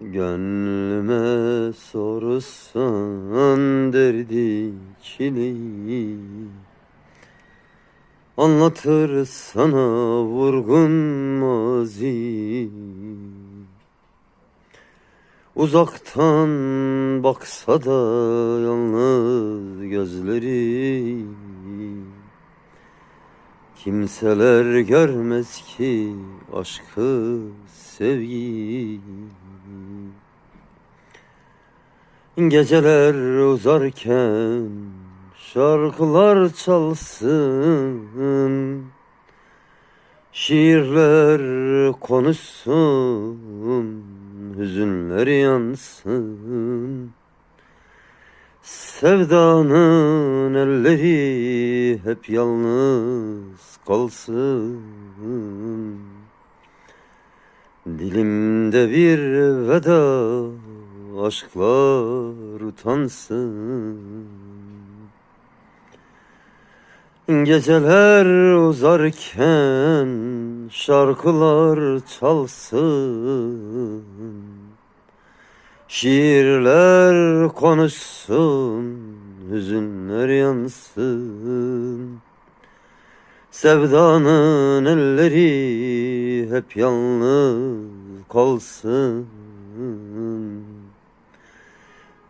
Gönlüme sorsan derdi çileyi Anlatır sana vurgun mazi. Uzaktan baksa da yalnız gözleri. Kimseler görmez ki aşkı sevgiyi Geceler uzarken şarkılar çalsın Şiirler konuşsun Hüzünler yansın. Sevdanın elleri hep yalnız kalsın. Dilimde bir veda aşklar utansın. Geceler uzarken şarkılar çalsın. Şiirler konuşsun, hüzünler yansın. Sevdanın elleri hep yalnız kalsın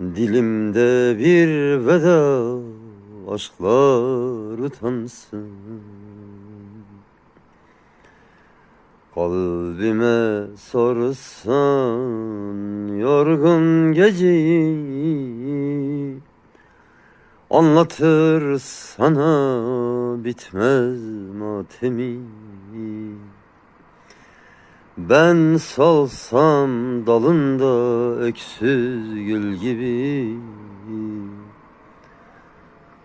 Dilimde bir veda aşklar utansın. Kalbime sorsan yorgun geceyi Anlatır sana bitmez matemi Ben salsam dalında öksüz gül gibi.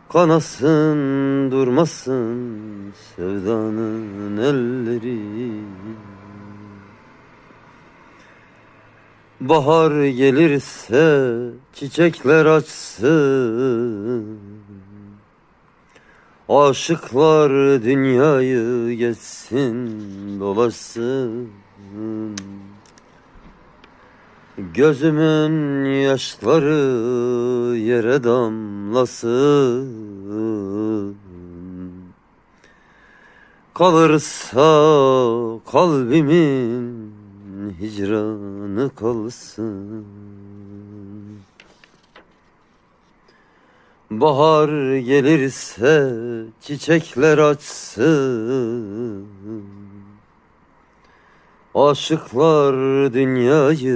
Kanasın durmasın sevdanın elleri. Bahar gelirse çiçekler açsın. Aşıklar dünyayı geçsin dolaşsın Gözümün yaşları yere damlasın. Kalırsa kalbimin hicranı kalsın. Bahar gelirse çiçekler açsın Aşıklar dünyayı